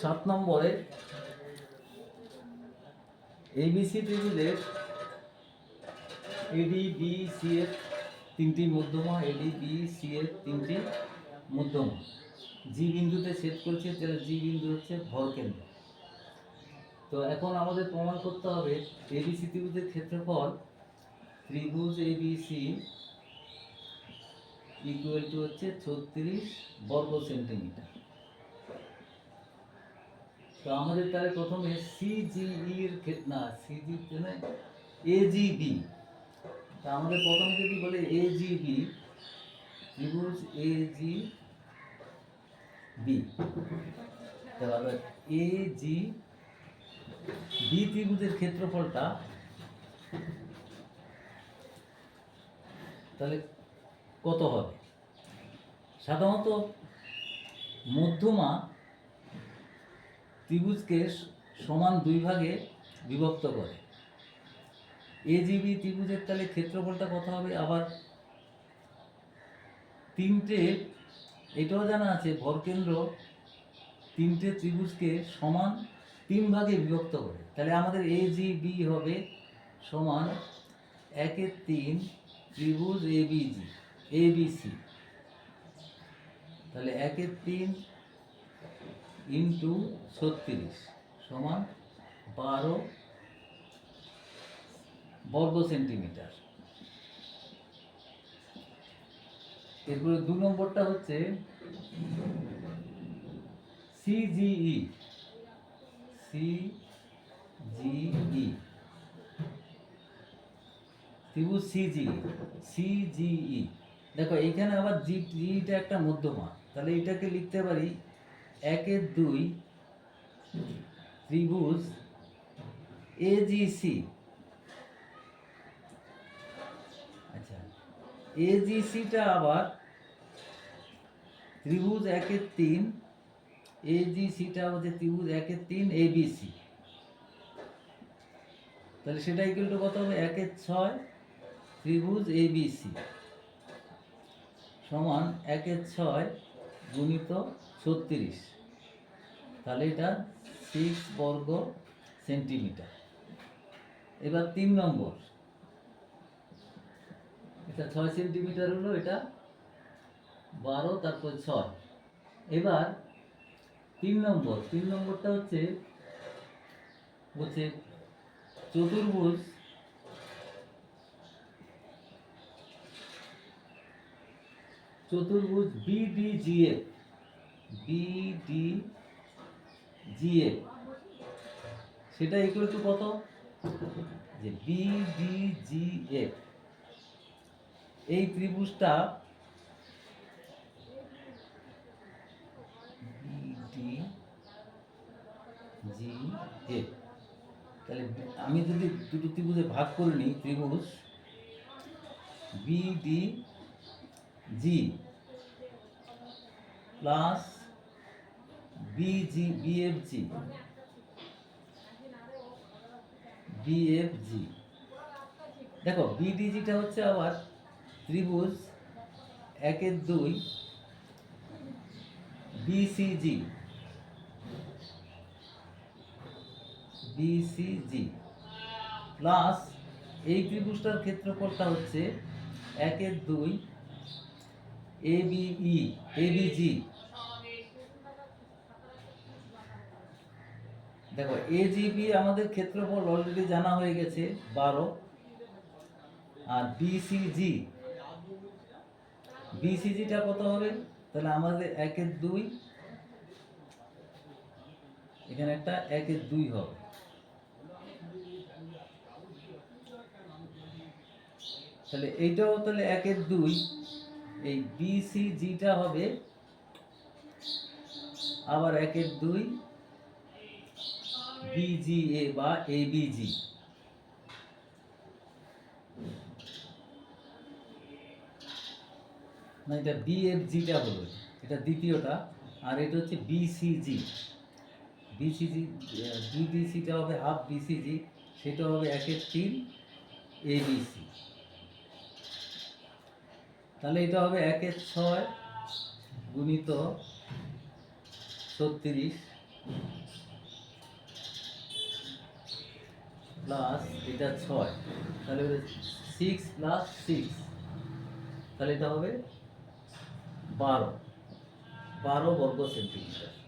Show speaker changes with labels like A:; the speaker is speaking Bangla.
A: সাত নম্বরে এবিসি ত্রিভুজের এডি বি সি এর তিনটি মধ্যমা এডি বি সি এর তিনটি মধ্যমা। জি বিন্দুতে সেট করছে, তাহলে জি বিন্দু হচ্ছে ভরকেন্দ্র তো এখন আমাদের প্রমাণ করতে হবে এবিসি ত্রিভুজের ক্ষেত্রফল ত্রিভুজ এবিসি ইকুয়াল টু হচ্ছে ছত্রিশ বর্গ সেন্টিমিটার তো আমাদের তাহলে প্রথমে সিজিই এর ক্ষেত্রে না সিজি এজিবি। তা আমাদের প্রথমে যদি বলে এজিবি ত্রিভুজ এজি বি তাহলে এজি বি ত্রিভুজের ক্ষেত্রফলটা? তাহলে কত হবে? সাধারণত মধ্যমা ত্রিভুজকে সমান দুই ভাগে বিভক্ত করে। এজিবি ত্রিভুজের তাহলে ক্ষেত্রফলটা কত হবে? আবার তিনটে, এটাও জানা আছে ভরকেন্দ্র তিনটে ত্রিভুজকে সমান তিন ভাগে বিভক্ত করে। তাহলে আমাদের এ জি বি হবে সমান একের তিন ত্রিভুজ A B G A B C তাহলে একের তিন ইন্টু ছত্রিশ সমান বারো বর্গ সেন্টিমিটার। এরপরে দু নম্বরটা হচ্ছে সিজিই সিজিই ত্রিভুজ সিজি সিজিই দেখো, এইখানে আবার জি জিটা একটা মধ্যমা তাহলে এটাকে লিখতে পারি একের দুই ত্রিভুজ এজিসি আচ্ছা এজিসিটা আবার ত্রিভুজ একের তিন এজিসিটা হচ্ছে ত্রিভুজ একের তিন এবিসি তাহলে সেটা ইকুয়াল টু কত হবে? একের ছয় ত্রিভুজ এবিসি সমান একের ছয় গুণিত ছত্রিশ। তাহলে এটা সিক্স বর্গ সেন্টিমিটার। এবার তিন নম্বর। এটা ছয় সেন্টিমিটার হলো, এটা বারো, তারপর ছয়। এবার তিন নম্বর। তিন নম্বরটা হচ্ছে হচ্ছে চতুর্ভুজ। চতুর্ভুজ বিডিজিএফ বিডিজিএফ সেটা ইকুয়াল টু কত? যে বিডিজিএফ এই ত্রিভুজটা বিডিজিএফ তাহলে আমি যদি দুটো ত্রিভুজে ভাগ করে নিই, ত্রিভুজ BD G plus BG BFG BFG দেখো বিডিজিটা হচ্ছে আবার ত্রিভুজ একের দুই বিসিজি বিসিজি প্লাস এই ত্রিভুজটার ক্ষেত্রফলটা হচ্ছে একের দুই এবিই এবিজি দেখো এজিবি আমাদের ক্ষেত্রফল অলরেডি জানা হয়ে গেছে, বারো। আর বিসিজি বিসিজিটা কত হবে? তাহলে আমাদের একের দুই, এখানে একটা একের দুই হবে। তাহলে এইটাও তাহলে একের দুই, এই বিসিজিটা হবে আবার একের দুই বিজিএ বা এবিজি না, এটা বিএফজিটা হলো এটা দ্বিতীয়টা, আর এটা হচ্ছে বিসিজি বিসিজি বিডিসিটা হবে হাফ বিসিজি সেটা হবে একের তিন এবিসি তাহলে এটা হবে একের ছয় গুণিত ছত্রিশ। প্লাস এটা ছয় তাহলে সিক্স প্লাস সিক্স তাহলে এটা হবে বারো বারো বর্গ সেন্টিমিটার।